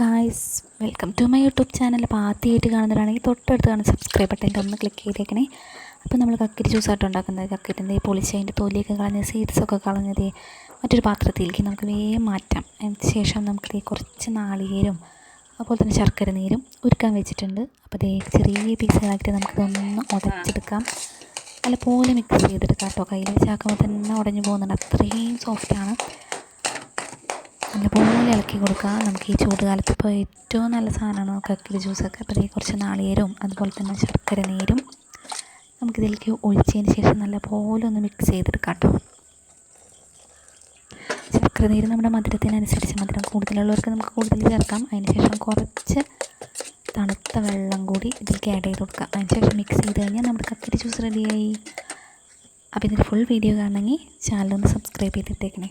Guys welcome to my YouTube channel അപ്പോൾ ആദ്യമായിട്ട് കാണുന്നവരാണെങ്കിൽ തൊട്ടടുത്ത് കാണുന്ന സബ്സ്ക്രൈബ് ബട്ടൺ ഒന്ന് ക്ലിക്ക് ചെയ്തേക്കണേ. അപ്പോൾ നമ്മൾ കക്കിരി ജ്യൂസായിട്ട് ഉണ്ടാക്കുന്നത്. കക്കിരിന്റെ പൊളിച്ച് അതിന്റെ തൊലിയൊക്കെ കളഞ്ഞ് സീഡ്സൊക്കെ കളഞ്ഞത് മറ്റൊരു പാത്രത്തിലേക്ക് നമുക്ക് വേഗം മാറ്റാം. അതിന് ശേഷം നമുക്ക് കുറച്ച് നാളികേരും അതുപോലെ തന്നെ ശർക്കര നീരും ഉരുക്കാൻ വെച്ചിട്ടുണ്ട്. അപ്പോൾ അതേ ചെറിയ പീസുകളായിട്ട് നമുക്കിതൊന്ന് ഉടച്ചെടുക്കാം. നല്ലപോലെ മിക്സ് ചെയ്തെടുക്കാം കേട്ടോ. കയ്യിൽ വെച്ചാക്കുമ്പോൾ തന്നെ ഉടഞ്ഞു പോകുന്നുണ്ട്. അത്രയും സോഫ്റ്റാണ് നല്ലപോലെ ഇളക്കി കൊടുക്കുക. നമുക്ക് ഈ ചൂടുകാലത്ത് ഇപ്പോൾ ഏറ്റവും നല്ല സാധനമാണ് കക്കിരി ജ്യൂസൊക്കെ. അപ്പോൾ കുറച്ച് നാളികേരവും അതുപോലെ തന്നെ ശർക്കര നീരും നമുക്കിതിലേക്ക് ഒഴിച്ചതിന് ശേഷം നല്ലപോലെ ഒന്ന് മിക്സ് ചെയ്തെടുക്കാം കേട്ടോ. ശർക്കര നീര് നമ്മുടെ മധുരത്തിനനുസരിച്ച് മധുരം കൂടുതലുള്ളവർക്ക് നമുക്ക് കൂടുതൽ ചേർക്കാം. അതിന് ശേഷം കുറച്ച് തണുത്ത വെള്ളം കൂടി ഇതിലേക്ക് ആഡ് ചെയ്ത് കൊടുക്കാം. അതിന് ശേഷം മിക്സ് ചെയ്ത് കഴിഞ്ഞാൽ നമ്മുടെ കക്കിരി ജ്യൂസ് റെഡിയായി അപ്പോൾ ഇതിന്റെ ഫുൾ വീഡിയോ കാണണമെങ്കിൽ ചാനലൊന്ന് സബ്സ്ക്രൈബ് ചെയ്തിട്ടേക്കണേ.